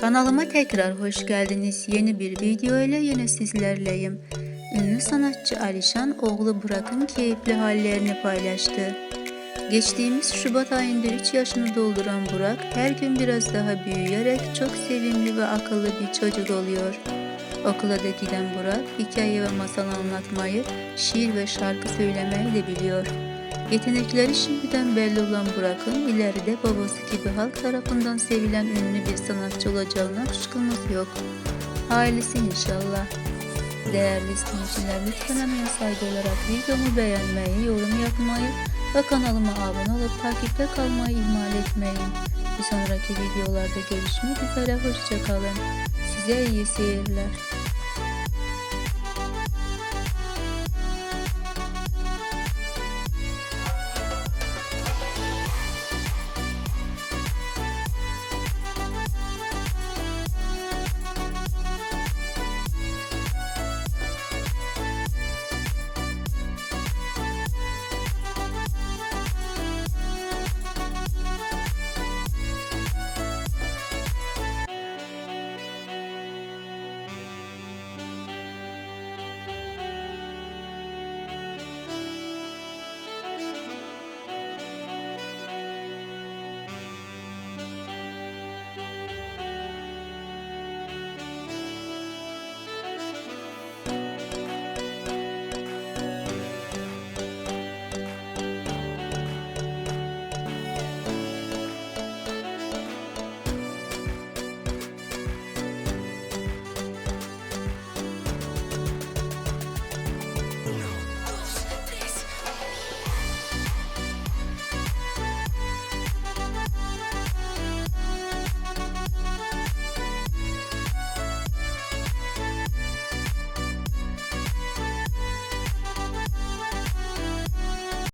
Kanalıma tekrar hoş geldiniz. Yeni bir video ile yine sizlerleyim. Ünlü sanatçı Alişan oğlu Burak'ın keyifli hallerini paylaştı. Geçtiğimiz Şubat ayında 3 yaşını dolduran Burak her gün biraz daha büyüyerek çok sevimli ve akıllı bir çocuk oluyor. Okula da giden Burak hikaye ve masal anlatmayı, şiir ve şarkı söylemeyi de biliyor. Yetenekleri şimdiden belli olan Burak'ın ileride babası gibi halk tarafından sevilen ünlü bir sanatçı olacağına kuşkumuz yok. Ailesi inşallah. Değerli izleyiciler lütfen hemen saygı olarak videomu beğenmeyi, yorum yapmayı ve kanalıma abone olup takipte kalmayı ihmal etmeyin. Bir sonraki videolarda görüşmek üzere, hoşçakalın. Size iyi seyirler.